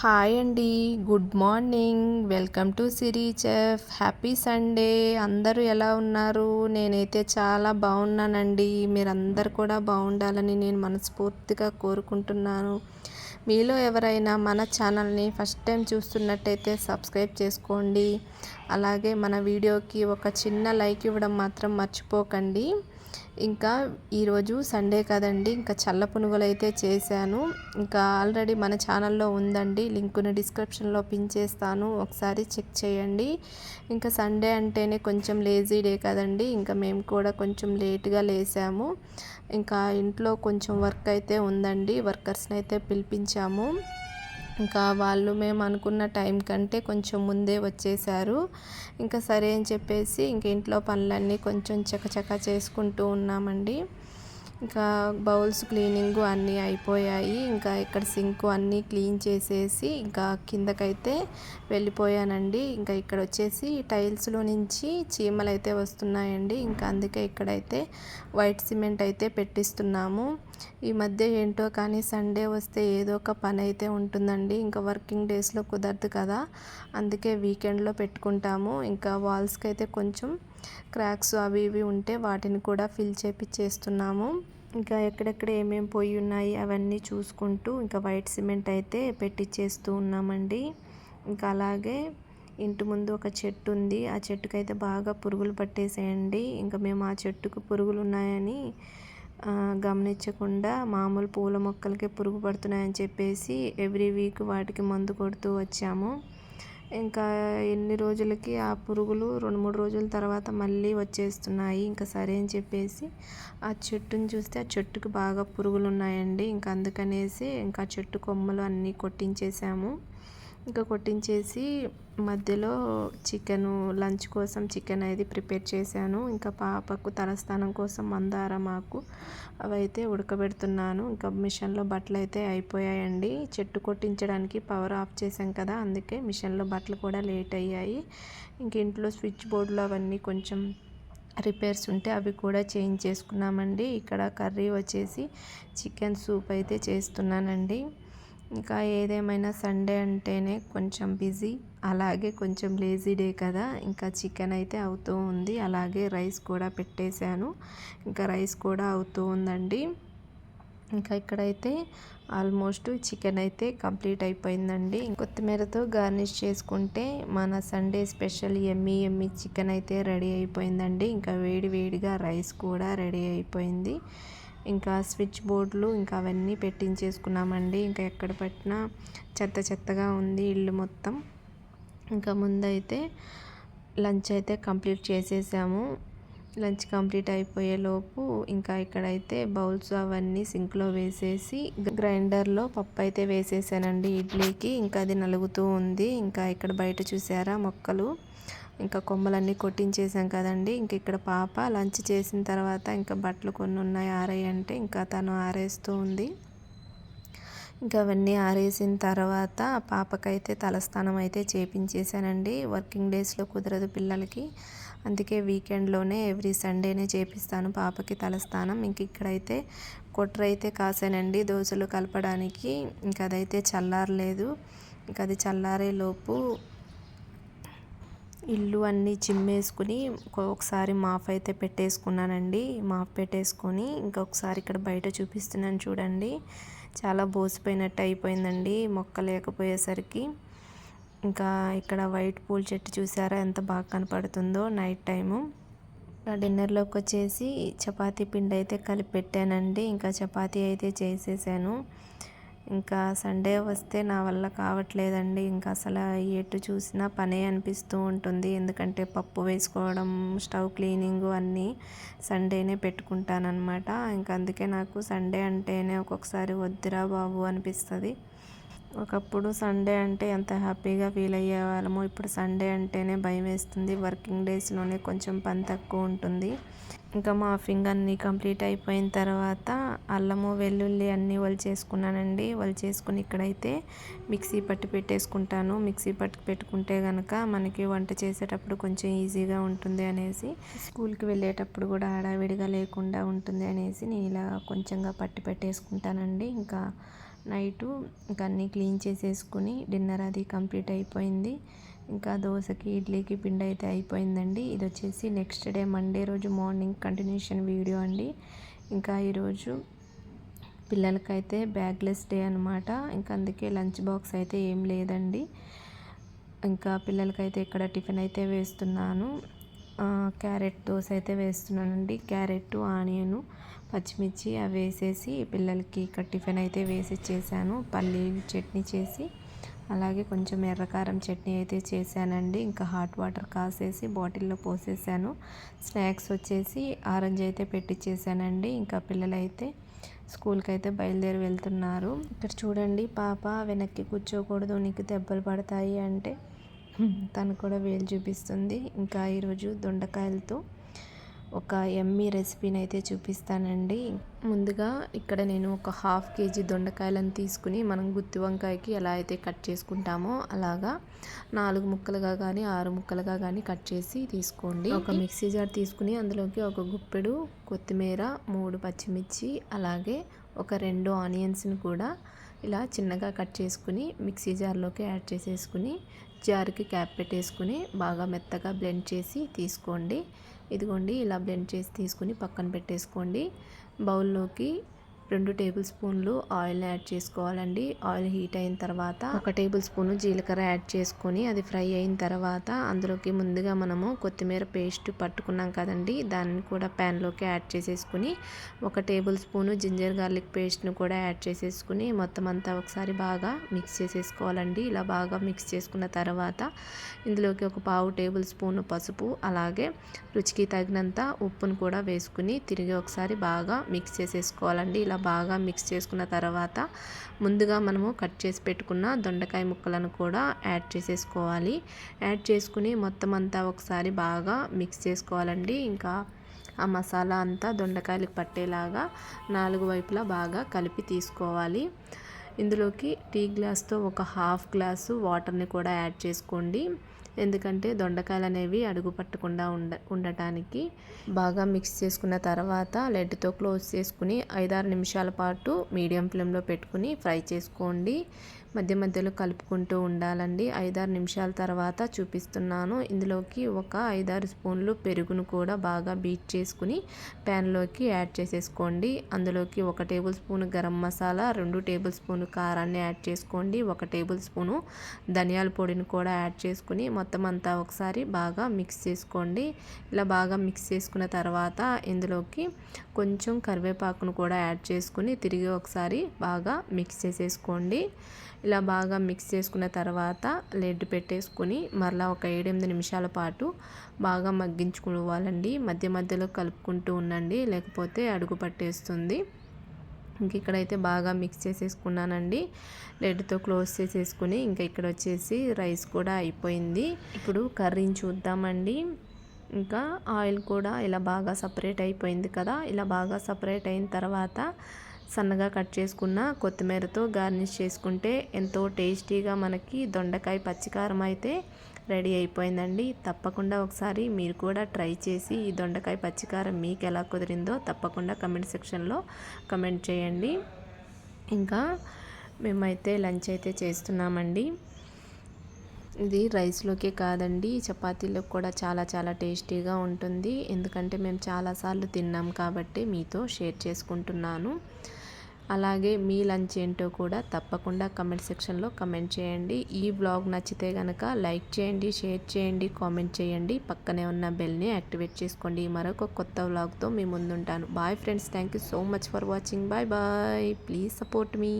Hi అండి good morning. Welcome to Siri chef. Happy Sunday. అందరూ ఎలా ఉన్నారు? నేనైతే చాలా బాగున్నానండి. మీరందరు కూడా బాగుండాలని నేను మనస్ఫూర్తిగా కోరుకుంటున్నాను. మీలో ఎవరైనా మన ఛానల్ని ఫస్ట్ టైం చూస్తున్నట్టయితే సబ్స్క్రైబ్ చేసుకోండి. అలాగే మన వీడియోకి ఒక చిన్న లైక్ ఇవ్వడం మాత్రం మర్చిపోకండి. ఇంకా ఈరోజు సండే కదండి ఇంకా చల్ల పునుగులు అయితే చేశాను. ఇంకా ఆల్రెడీ మన ఛానల్లో ఉందండి లింకుని డిస్క్రిప్షన్లో పిన్ చేస్తాను ఒకసారి చెక్ చేయండి. ఇంకా సండే అంటేనే కొంచెం లేజీ డే కదండి ఇంకా మేము కూడా కొంచెం లేట్గా లేసాము. ఇంకా ఇంట్లో కొంచెం వర్క్ అయితే ఉందండి వర్కర్స్ని అయితే పిలిపించాము. ఇంకా వాళ్ళు మేము అనుకున్న టైం కంటే కొంచెం ముందే వచ్చేసారు ఇంకా సరే అని చెప్పేసి ఇంక ఇంట్లో పనులన్నీ కొంచెం చకచక చేసుకుంటూ ఉన్నామండి. ఇంకా బౌల్స్ క్లీనింగ్ అన్నీ అయిపోయాయి. ఇంకా ఇక్కడ సింక్ అన్నీ క్లీన్ చేసేసి ఇంకా కిందకైతే వెళ్ళిపోయానండి. ఇంకా ఇక్కడ వచ్చేసి టైల్స్లో నుంచి చీమలు అయితే వస్తున్నాయండి. ఇంకా అందుకే ఇక్కడైతే వైట్ సిమెంట్ అయితే పెట్టిస్తున్నాము. ఈ మధ్య ఏంటో కానీ సండే వస్తే ఏదో ఒక పని అయితే ఉంటుందండి. ఇంకా వర్కింగ్ డేస్లో కుదరదు కదా. అందుకే వీకెండ్లో పెట్టుకుంటాము. ఇంకా వాల్స్కి అయితే కొంచెం క్రాక్స్ అవి ఇవి ఉంటే వాటిని కూడా ఫిల్ చేపిచ్చేస్తున్నాము. ఇంకా ఎక్కడెక్కడ ఏమేమి పోయి ఉన్నాయి అవన్నీ చూసుకుంటూ ఇంకా వైట్ సిమెంట్ అయితే పెట్టిచ్చేస్తూ ఉన్నామండి. ఇంకా అలాగే ఇంటి ముందు ఒక చెట్టు ఉంది. ఆ చెట్టుకైతే బాగా పురుగులు పట్టేసేయండి. ఇంకా మేము ఆ చెట్టుకు పురుగులు ఉన్నాయని గమనించకుండా మామూలు పూల మొక్కలకే పురుగు పడుతున్నాయని చెప్పేసి ఎవ్రీ వీక్ వాటికి మందు కొడుతూ వచ్చాము. ఇంకా ఎన్ని రోజులకి ఆ పురుగులు రెండు మూడు రోజుల తర్వాత మళ్ళీ వచ్చేస్తున్నాయి. ఇంకా సరే అని చెప్పేసి ఆ చెట్టుని చూస్తే ఆ చెట్టుకు బాగా పురుగులు ఉన్నాయండి ఇంకా అందుకనేసి ఇంకా చెట్టు కొమ్మలు అన్నీ కొట్టించేసాము. ఇంకా కొట్టించేసి మధ్యలో చికెను లంచ్ కోసం చికెన్ అనేది ప్రిపేర్ చేశాను. ఇంకా పాపకు తలస్థానం కోసం మందారమాకు అవైతే ఉడకబెడుతున్నాను. ఇంకా మిషన్లో బట్టలు అయితే అయిపోయాయండి. చెట్టు కొట్టించడానికి పవర్ ఆఫ్ చేశాం కదా అందుకే మిషన్లో బట్టలు కూడా లేట్ అయ్యాయి. ఇంక ఇంట్లో స్విచ్ బోర్డులు అవన్నీ కొంచెం రిపేర్స్ ఉంటే అవి కూడా చేంజ్ చేసుకున్నామండి. ఇక్కడ కర్రీ వచ్చేసి చికెన్ సూప్ అయితే చేస్తున్నానండి. ఇంకా ఏదేమైనా సండే అంటేనే కొంచెం బిజీ. అలాగే కొంచెం లేజీ డే కదా. ఇంకా చికెన్ అయితే అవుతూ ఉంది. అలాగే రైస్ కూడా పెట్టేశాను. ఇంకా రైస్ కూడా అవుతూ ఉందండి. ఇంకా ఇక్కడైతే ఆల్మోస్ట్ చికెన్ అయితే కంప్లీట్ అయిపోయిందండి. కొత్తిమీరతో గార్నిష్ చేసుకుంటే మన Sunday special yummy yummy chicken అయితే రెడీ అయిపోయిందండి. ఇంకా వేడి వేడిగా రైస్ కూడా రెడీ అయిపోయింది. ఇంకా స్విచ్ బోర్డులు ఇంకా అవన్నీ పెట్టించేసుకున్నామండి. ఇంకా ఎక్కడ పెట్టినా చెత్త చెత్తగా ఉంది ఇల్లు మొత్తం. ఇంకా ముందైతే లంచ్ అయితే కంప్లీట్ చేసేసాము. లంచ్ కంప్లీట్ అయిపోయేలోపు ఇంకా ఇక్కడైతే బౌల్స్ అవన్నీ సింక్లో వేసేసి గ్రైండర్లో పప్పు అయితే వేసేసానండి ఇడ్లీకి. ఇంకా అది నలుగుతూ ఉంది. ఇంకా ఇక్కడ బయట చూసారా మొక్కలు. ఇంకా కొమ్మలన్నీ కొట్టించేసాం కదండి. ఇంక ఇక్కడ పాప లంచ్ చేసిన తర్వాత ఇంకా బట్టలు కొన్ని ఉన్నాయి ఆరేయంటే ఇంకా తను ఆరేస్తూ ఉంది. ఇంకా అవన్నీ ఆరేసిన తర్వాత పాపకైతే తలస్నానం అయితే చేపించేశానండి. వర్కింగ్ డేస్లో కుదరదు పిల్లలకి. అందుకే వీకెండ్లోనే ఎవ్రీ సండేనే చేపిస్తాను పాపకి తలస్నానం. ఇంక ఇక్కడైతే కొట్ర అయితే కాసానండి దోశలు కలపడానికి. ఇంకా అదైతే చల్లారలేదు. ఇంకా అది చల్లారే లోపు ఇల్లు అన్నీ చిమ్మేసుకుని ఒకసారి మాఫ్ అయితే పెట్టేసుకున్నానండి. మాఫ్ పెట్టేసుకొని ఇంకొకసారి ఇక్కడ బయట చూపిస్తున్నాను చూడండి. చాలా బోసిపోయినట్టు అయిపోయిందండి మొక్క లేకపోయేసరికి. ఇంకా ఇక్కడ వైట్ పూల చెట్టు చూసారా ఎంత బాగా కనపడుతుందో నైట్ టైము. డిన్నర్లోకి వచ్చేసి చపాతీ పిండి అయితే కలిపి పెట్టానండి. ఇంకా చపాతీ అయితే చేసేసాను. ఇంకా సండే వస్తే నా వల్ల కావట్లేదండి. ఇంకా అసలు ఎటు చూసినా పనే అనిపిస్తూ ఉంటుంది. ఎందుకంటే పప్పు వేసుకోవడం స్టవ్ క్లీనింగ్ అన్నీ సండేనే పెట్టుకుంటానమాట ఇంకా అందుకే నాకు సండే అంటేనే ఒక్కొక్కసారి వద్దురా బాబు అనిపిస్తుంది. ఒకప్పుడు సండే అంటే ఎంత హ్యాపీగా ఫీల్ అయ్యేవాళ్ళము ఇప్పుడు సండే అంటేనే భయం వేస్తుంది. వర్కింగ్ డేస్లోనే కొంచెం పని తక్కువ ఉంటుంది. ఇంకా మాఫింగ్ అన్నీ కంప్లీట్ అయిపోయిన తర్వాత అల్లము వెల్లుల్లి అన్నీ చేసుకున్నానండి. చేసుకుని ఇక్కడైతే మిక్సీ పట్టి పెట్టేసుకుంటాను. మిక్సీ పట్టి పెట్టుకుంటే కనుక మనకి వంట చేసేటప్పుడు కొంచెం ఈజీగా ఉంటుంది అనేసి స్కూల్కి వెళ్ళేటప్పుడు కూడా హడావిడిగా లేకుండా ఉంటుంది అనేసి నేను ఇలా కొంచెంగా పట్టి పెట్టేసుకుంటానండి. ఇంకా నైటు ఇంకా అన్నీ క్లీన్ చేసేసుకుని డిన్నర్ అది కంప్లీట్ అయిపోయింది. ఇంకా దోశకి ఇడ్లీకి పిండి అయితే అయిపోయిందండి. ఇది వచ్చేసి నెక్స్ట్ డే మండే రోజు మార్నింగ్ కంటిన్యూషన్ వీడియో అండి. ఇంకా ఈరోజు పిల్లలకైతే బ్యాగ్లెస్ డే అనమాట ఇంకా అందుకే లంచ్ బాక్స్ అయితే ఏం లేదండి. ఇంకా పిల్లలకైతే ఇక్కడ టిఫిన్ అయితే వేస్తున్నాను. క్యారెట్ దోశ అయితే వేస్తున్నానండి. క్యారెట్ ఆనియన్ పచ్చిమిర్చి అవి వేసేసి పిల్లలకి ఇక్కడ టిఫిన్ అయితే వేసి చేశాను. పల్లీ చట్నీ చేసి అలాగే కొంచెం ఎర్రకారం చట్నీ అయితే చేశానండి. ఇంకా హాట్ వాటర్ కాసేసి బాటిల్లో పోసేసాను. స్నాక్స్ వచ్చేసి ఆరెంజ్ అయితే పెట్టించేసానండి ఇంకా పిల్లలైతే స్కూల్కి అయితే బయలుదేరి వెళ్తున్నారు. ఇక్కడ చూడండి పాప వెనక్కి కూర్చోకూడదు నీకు దెబ్బలు పడతాయి అంటే తను కూడా వేలు చూపిస్తుంది. ఇంకా ఈరోజు దొండకాయలతో ఒక ఎమ్మీ రెసిపీని అయితే చూపిస్తానండి. ముందుగా ఇక్కడ నేను ఒక హాఫ్ కేజీ దొండకాయలను తీసుకుని మనం గుత్తి వంకాయకి ఎలా అయితే కట్ చేసుకుంటామో అలాగా నాలుగు ముక్కలుగా కానీ ఆరు ముక్కలుగా కానీ కట్ చేసి తీసుకోండి. ఒక మిక్సీ జార్ తీసుకుని అందులోకి ఒక గుప్పెడు కొత్తిమీర మూడు పచ్చిమిర్చి అలాగే ఒక రెండు ఆనియన్స్ని కూడా ఇలా చిన్నగా కట్ చేసుకుని మిక్సీ జార్లోకి యాడ్ చేసేసుకుని జార్కి క్యాప్ పెట్టేసుకుని బాగా మెత్తగా బ్లెండ్ చేసి తీసుకోండి. ఇదిగోండి ఇలా బ్లెండ్ చేసి తీసుకుని పక్కన పెట్టేసుకోండి. బౌల్లోకి రెండు టేబుల్ స్పూన్లు ఆయిల్ యాడ్ చేసుకోవాలండి. ఆయిల్ హీట్ అయిన తర్వాత ఒక టేబుల్ స్పూన్ జీలకర్ర యాడ్ చేసుకొని అది ఫ్రై అయిన తర్వాత అందులోకి ముందుగా మనము కొత్తిమీర పేస్ట్ పట్టుకున్నాం కదండి. దాన్ని కూడా ప్యాన్లోకి యాడ్ చేసేసుకుని ఒక టేబుల్ స్పూను జింజర్ గార్లిక్ పేస్ట్ను కూడా యాడ్ చేసేసుకుని మొత్తం అంతా ఒకసారి బాగా మిక్స్ చేసేసుకోవాలండి. ఇలా బాగా మిక్స్ చేసుకున్న తర్వాత ఇందులోకి ఒక పావు టేబుల్ స్పూన్ పసుపు అలాగే రుచికి తగినంత ఉప్పును కూడా వేసుకుని తిరిగి ఒకసారి బాగా మిక్స్ చేసేసుకోవాలండి. ఇలా బాగా మిక్స్ చేసుకున్న తర్వాత ముందుగా మనము కట్ చేసి పెట్టుకున్న దొండకాయ ముక్కలను కూడా యాడ్ చేసేసుకోవాలి. యాడ్ చేసుకుని మొత్తం అంతా ఒకసారి బాగా మిక్స్ చేసుకోవాలండి. ఇంకా ఆ మసాలా అంతా దొండకాయలకు పట్టేలాగా నాలుగు వైపులా బాగా కలిపి తీసుకోవాలి. ఇందులోకి టీ గ్లాస్తో ఒక హాఫ్ గ్లాసు వాటర్ని కూడా యాడ్ చేసుకోండి. ఎందుకంటే దొండకాయలు అనేవి అడుగు పట్టకుండా ఉండ ఉండటానికి బాగా మిక్స్ చేసుకున్న తర్వాత లెడ్తో క్లోజ్ చేసుకుని ఐదారు నిమిషాల పాటు మీడియం ఫ్లేమ్లో పెట్టుకుని ఫ్రై చేసుకోండి. మధ్య మధ్యలో కలుపుకుంటూ ఉండాలండి. ఐదారు నిమిషాల తర్వాత చూపిస్తున్నాను. ఇందులోకి ఒక ఐదారు స్పూన్లు పెరుగును కూడా బాగా బీట్ చేసుకుని ప్యాన్లోకి యాడ్ చేసేసుకోండి. అందులోకి ఒక టేబుల్ స్పూన్ గరం మసాలా రెండు టేబుల్ స్పూన్ కారాన్ని యాడ్ చేసుకోండి. ఒక టేబుల్ స్పూను ధనియాల పొడిని కూడా యాడ్ చేసుకుని మొత్తం అంతా ఒకసారి బాగా మిక్స్ చేసుకోండి. ఇలా బాగా మిక్స్ చేసుకున్న తర్వాత ఇందులోకి కొంచెం కరివేపాకును కూడా యాడ్ చేసుకుని తిరిగి ఒకసారి బాగా మిక్స్ చేసేసుకోండి. ఇలా బాగా మిక్స్ చేసుకున్న తర్వాత లెడ్ పెట్టేసుకొని మరలా ఒక ఏడెనిమిది నిమిషాల పాటు బాగా మగ్గించుకోవాలండి. మధ్య మధ్యలో కలుపుకుంటూ ఉండండి లేకపోతే అడుగు పట్టేస్తుంది. ఇంక ఇక్కడైతే బాగా మిక్స్ చేసేసుకున్నానండి. లెడ్తో క్లోజ్ చేసేసుకుని ఇంకా ఇక్కడ వచ్చేసి రైస్ కూడా అయిపోయింది. ఇప్పుడు కర్రీని చూద్దామండి. ఇంకా ఆయిల్ కూడా ఇలా బాగా సపరేట్ అయిపోయింది కదా ఇలా బాగా సపరేట్ అయిన తర్వాత సన్నగా కట్ చేసుకున్న కొత్తిమీరతో గార్నిష్ చేసుకుంటే ఎంతో టేస్టీగా మనకి దొండకాయ పచ్చికారం అయితే రెడీ అయిపోయిందండి. తప్పకుండా ఒకసారి మీరు కూడా ట్రై చేసి ఈ దొండకాయ పచ్చికారం మీకు ఎలా కుదిరిందో తప్పకుండా కమెంట్ సెక్షన్లో కమెంట్ చేయండి. ఇంకా మేమైతే లంచ్ అయితే చేస్తున్నామండి. ఇది రైస్లోకే కాదండి చపాతీలో కూడా చాలా చాలా టేస్టీగా ఉంటుంది. ఎందుకంటే మేము చాలాసార్లు తిన్నాం కాబట్టి మీతో షేర్ చేసుకుంటున్నాను. అలాగే మీ లంచ్ ఏంటో కూడా తప్పకుండా కమెంట్ సెక్షన్లో కమెంట్ చేయండి. ఈ బ్లాగ్ నచ్చితే కనుక లైక్ చేయండి షేర్ చేయండి కామెంట్ చేయండి. పక్కనే ఉన్న బెల్ని యాక్టివేట్ చేసుకోండి. మరొక కొత్త వ్లాగ్తో మీ ముందుంటాను. Bye friends thank you so much for watching. Bye bye. Please support me.